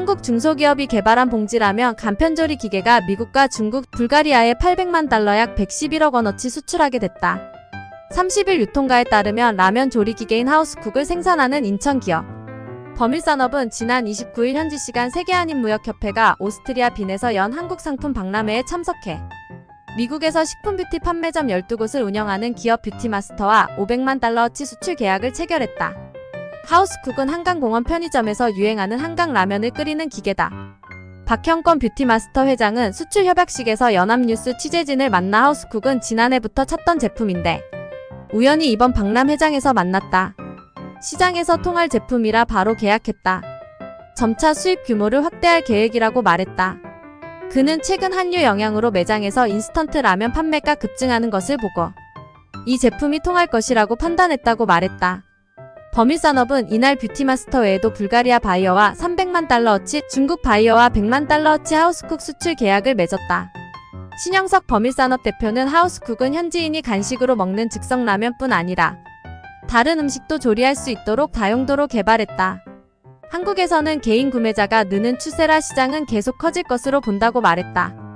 한국 중소기업이 개발한 봉지라면 간편조리 기계가 미국과 중국, 불가리아에 800만 달러 약 111억 원어치 수출하게 됐다. 30일 유통가에 따르면 라면 조리 기계인 하우스쿡을 생산하는 인천 기업. 범일산업은 지난 29일 현지 시간 세계 한인 무역협회가 오스트리아 빈에서 연 한국 상품 박람회에 참석해 미국에서 식품 뷰티 판매점 12곳을 운영하는 기업 뷰티마스터와 500만 달러어치 수출 계약을 체결했다. 하우스쿡은 한강공원 편의점에서 유행하는 한강 라면을 끓이는 기계다. 박형권 뷰티마스터 회장은 수출 협약식에서 연합뉴스 취재진을 만나 하우스쿡은 지난해부터 찾던 제품인데 우연히 이번 박람 회장에서 만났다. 시장에서 통할 제품이라 바로 계약했다. 점차 수입 규모를 확대할 계획이라고 말했다. 그는 최근 한류 영향으로 매장에서 인스턴트 라면 판매가 급증하는 것을 보고 이 제품이 통할 것이라고 판단했다고 말했다. 범일산업은 이날 뷰티마스터 외에도 불가리아 바이어와 300만 달러어치, 중국 바이어와 100만 달러어치 하우스쿡 수출 계약을 맺었다. 신영석 범일산업 대표는 하우스쿡은 현지인이 간식으로 먹는 즉석 라면뿐 아니라 다른 음식도 조리할 수 있도록 다용도로 개발했다. 한국에서는 개인 구매자가 느는 추세라 시장은 계속 커질 것으로 본다고 말했다.